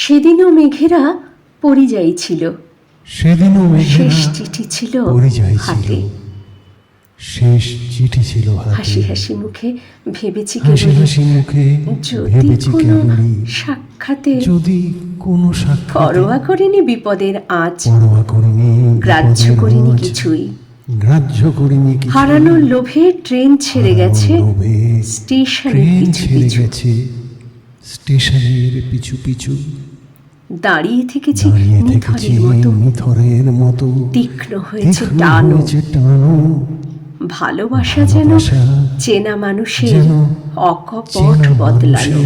সেদিনও মেঘেরা পরিযায়ী ছিল সেদিনও শেষ চিঠি ছিল পরিযায়ী ছিল শেষ চিঠি ছিল হাসি হাসি মুখে ভেবেছি হাসি হাসি মুখে ভেবেছি কোনো কেবলই সাক্ষাতে যদি কোনো সাক্ষাৎ পরোয়া করিনি বিপদের আজ পরোয়া করিনি গ্রাহ্য করিনি কিছুই। গ্রাহ্য করিনি কিছু হারানোর লোভে ট্রেন ছেড়ে গেছে ট্রেন ছেড়ে গেছে স্টেশনের পিছু পিছু। দাঁড়িয়ে থেকেছি নিথরের মতো। তীক্ষ্ণ হয়েছে টানো। ভালোবাসা যেন চেনা মানুষের অকপট বদলানো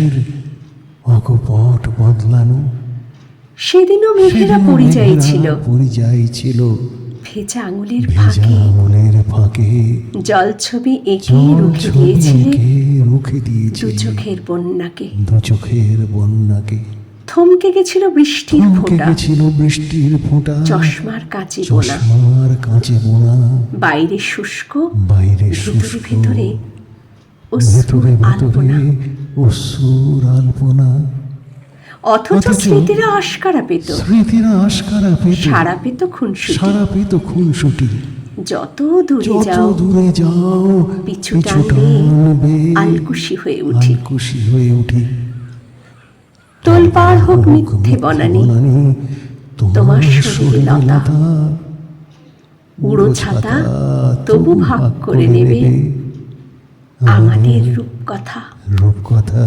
অকপট বদলানো সেদিনও মেঘেরা পরিযায়ী ছিল পরিযায়ী ছিল ভেজা আঙুলের ফাঁকে। আঙুলের ফাঁকে। জল ছবি এঁকে রুখে দিয়েছিলে রুখে দু চোখের বন্যাকে। দু চোখের বন্যাকে। থমকে গেছিল বৃষ্টির ফোঁটা। গেছিল বৃষ্টির ফোঁটা। চশমার বোনা। চশমার কাঁচে বোনা। বাইরে শুষ্ক বাইরে ভেতরে শুষ্ক। ভেতরে অসুর আলপনা। অথচ স্মৃতিরা আশকারা পেত। স্মৃতিরা আশকারা পেত। সারা পেত খুনসুটি। সারা পেত খুনসুটি। যত দূরে যাও দূরে যাও পিছু টানবে। আলকুশি হয়ে উঠি। আলকুশি হয়ে উঠি। তোলপাড় হোক মিথ্যে বনানি তোমার শরীরে লতা। উড়ো ছাতা তবু ভাগ করে নেবে। আমাদের রূপকথা। রূপকথা।